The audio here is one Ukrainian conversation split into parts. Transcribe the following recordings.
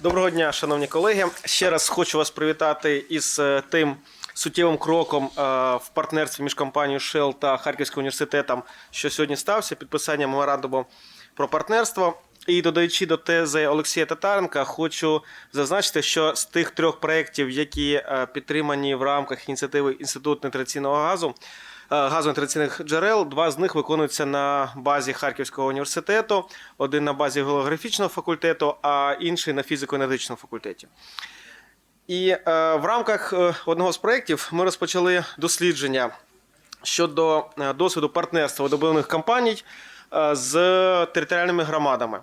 Доброго дня, шановні колеги. Ще раз хочу вас привітати із е, тим суттєвим кроком е, в партнерстві між компанією Shell та Харківським університетом, що сьогодні стався, підписання меморандуму про партнерство. І додаючи до тези Олексія Татаренка, хочу зазначити, що з тих трьох проєктів, які е, підтримані в рамках ініціативи Інститут нетрадиційного газу, газу джерел, два з них виконуються на базі Харківського університету, один на базі географічного факультету, а інший на фізико-енергетичному факультеті. І е, в рамках е, одного з проєктів ми розпочали дослідження щодо е, досвіду партнерства видобувних компаній е, з територіальними громадами.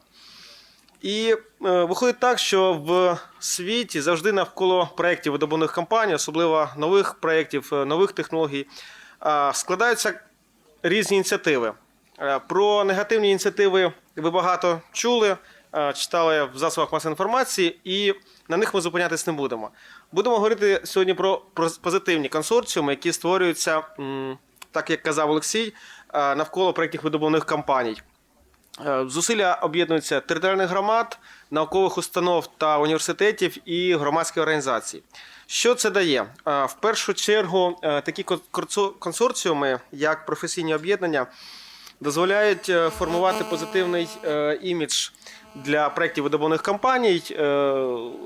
І е, виходить так, що в світі завжди навколо проєктів видобувних компаній, особливо нових проєктів, нових технологій, складаються різні ініціативи. Е, Про негативні ініціативи ви багато чули, е, читали в засобах масової інформації, і на них ми зупинятись не будемо. Будемо говорити сьогодні про, позитивні консорціуми, які створюються, так як казав Олексій, е, навколо проєктних видобувних компаній. Е, Зусилля об'єднуються територіальних громад, наукових установ та університетів і громадських організацій. Що це дає? Е, В першу чергу е, такі консорціуми, як професійні об'єднання, дозволяють формувати позитивний імідж для проєктів видобувних компаній,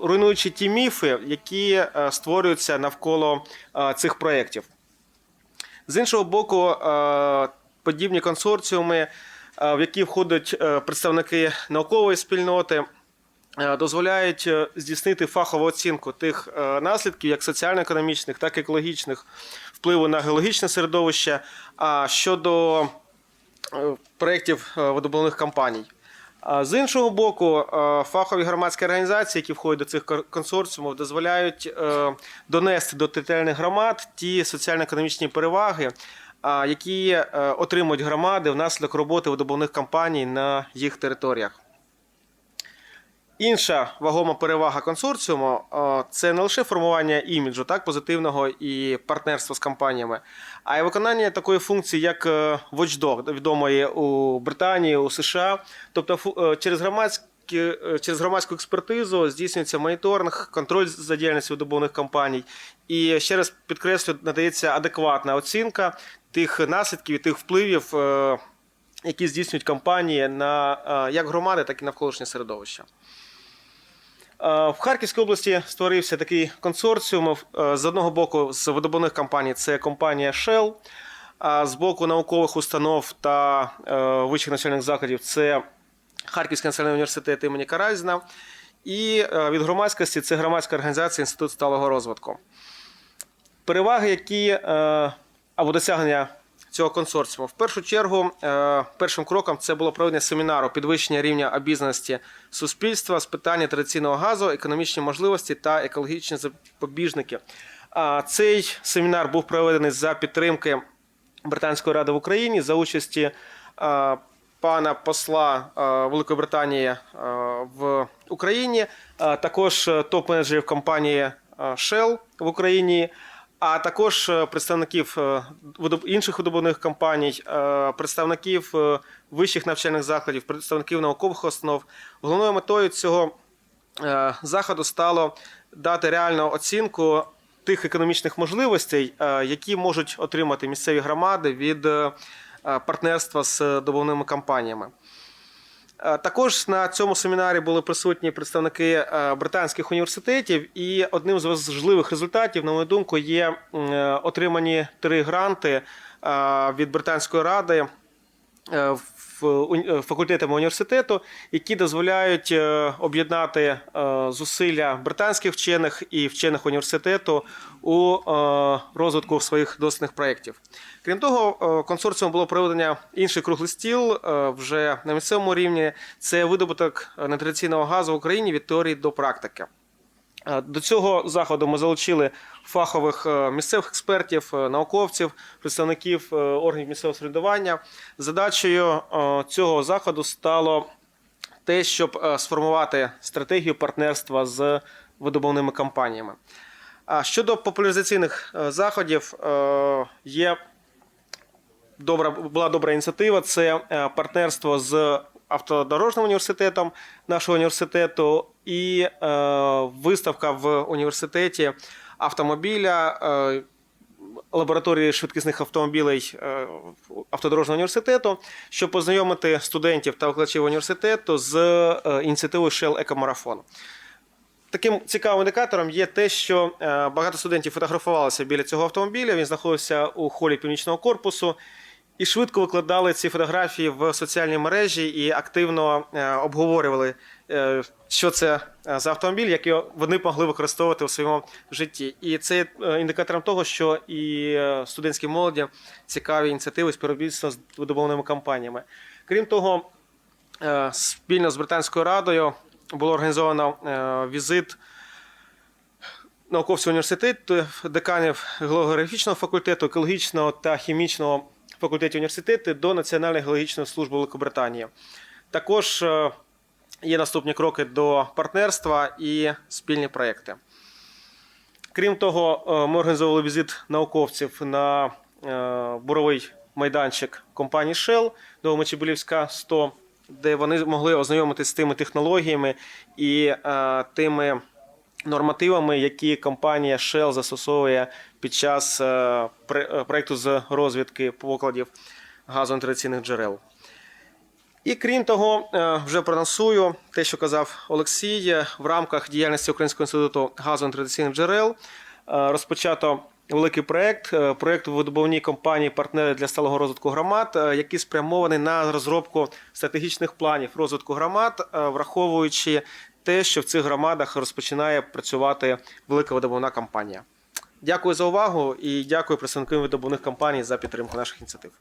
руйнуючи ті міфи, які створюються навколо цих проєктів. З іншого боку, подібні консорціуми, в які входять е, представники наукової спільноти, е, дозволяють е, здійснити фахову оцінку тих е, наслідків, як соціально-економічних, так і екологічних впливу на геологічне середовище. А щодо е, проєктів е, видобувних компаній. З іншого боку, е, фахові громадські організації, які входять до цих консорціумів, дозволяють е, донести до територіальних громад ті соціально-економічні переваги, які е, отримують громади внаслідок роботи видобувних компаній на їх територіях. Інша вагома перевага консорціуму е, це не лише формування іміджу так, позитивного і партнерства з компаніями, а й виконання такої функції, як е, Watchdog, відомої у Британії, у США. Тобто через громадські. Через громадську експертизу здійснюється моніторинг, контроль за діяльністю видобувних компаній. І ще раз підкреслю, надається адекватна оцінка тих наслідків і тих впливів, е, які здійснюють компанії на е, як громади, так і навколишнє середовище. Е, В Харківській області створився такий консорціум. З одного боку, з видобувних компаній це компанія Shell, а з боку наукових установ та вищих навчальних закладів це Харківський національний університет імені Каразіна. І від громадськості це громадська організація Інститут сталого розвитку. Переваги, які або досягнення цього консорціуму. В першу чергу, е, першим кроком це було проведення семінару підвищення рівня обізнаності суспільства з питання традиційного газу, економічні можливості та екологічні запобіжники. Цей семінар був проведений за підтримки Британської ради в Україні за участі е, пана посла е, Великої Британії в Україні, також топ-менеджерів компанії Shell в Україні, а також е, представників е, інших видобувних компаній, е, представників вищих навчальних закладів, представників наукових установ. Головною метою цього заходу стало дати реальну оцінку тих економічних можливостей, які можуть отримати місцеві громади від партнерства з добувними компаніями. Е, Також на цьому семінарі були присутні представники е, британських університетів, і одним з важливих результатів, на мою думку, є е, отримані три гранти від британської ради факультетами університету, які дозволяють е, об'єднати е, зусилля британських вчених і вчених університету у е, розвитку своїх дослідних проєктів. Крім того, е, консорціумом було проведення інший круглий стіл е, вже на місцевому рівні. Це видобуток е, нетрадиційного газу в Україні від теорії до практики. Е, До цього заходу ми залучили фахових е, місцевих експертів, е, науковців, представників органів місцевого самоврядування. Задачею цього заходу стало те, щоб сформувати стратегію партнерства з видобувними компаніями. А щодо популяризаційних заходів, є добра, була добра ініціатива. Це партнерство з автодорожним університетом нашого університету, і е, виставка в університеті автомобіля. Е, лабораторії швидкісних автомобілей е, автодорожнього університету, щоб познайомити студентів та викладачів університету з е, ініціативою Shell Екомарафон. Таким цікавим індикатором є те, що е, багато студентів фотографувалися біля цього автомобіля. Він знаходився у холі північного корпусу і швидко викладали ці фотографії в соціальні мережі і активно е, обговорювали, е, що це е, за автомобіль, який вони могли використовувати у своєму житті. І це є індикатором того, що і студентській молоді цікаві ініціативи співробітництва з видобувними компаніями. Крім того, спільно з Британською радою було організовано візит науковців університету, деканів географічного факультету, екологічного та хімічного факультетів університету до Національної геологічної служби Великобританії. Також е, є наступні кроки до партнерства і спільні проекти. Крім того, е, ми організовували візит науковців на е, буровий майданчик компанії Shell Новомичебулівська 100, де вони могли ознайомитися з тими технологіями і тими нормативами, які компанія Shell застосовує під час е, е, проекту з розвідки покладів газонетрадиційних джерел. І крім того, е, вже проносую те, що казав Олексій, в рамках діяльності Українського інституту газонетрадиційних джерел розпочато великий проект, проект у видобувній компанії партнери для сталого розвитку громад, який спрямований на розробку стратегічних планів розвитку громад, враховуючи те, що в цих громадах розпочинає працювати велика видобувна компанія. Дякую за увагу і дякую представникам видобувних компаній за підтримку наших ініціатив.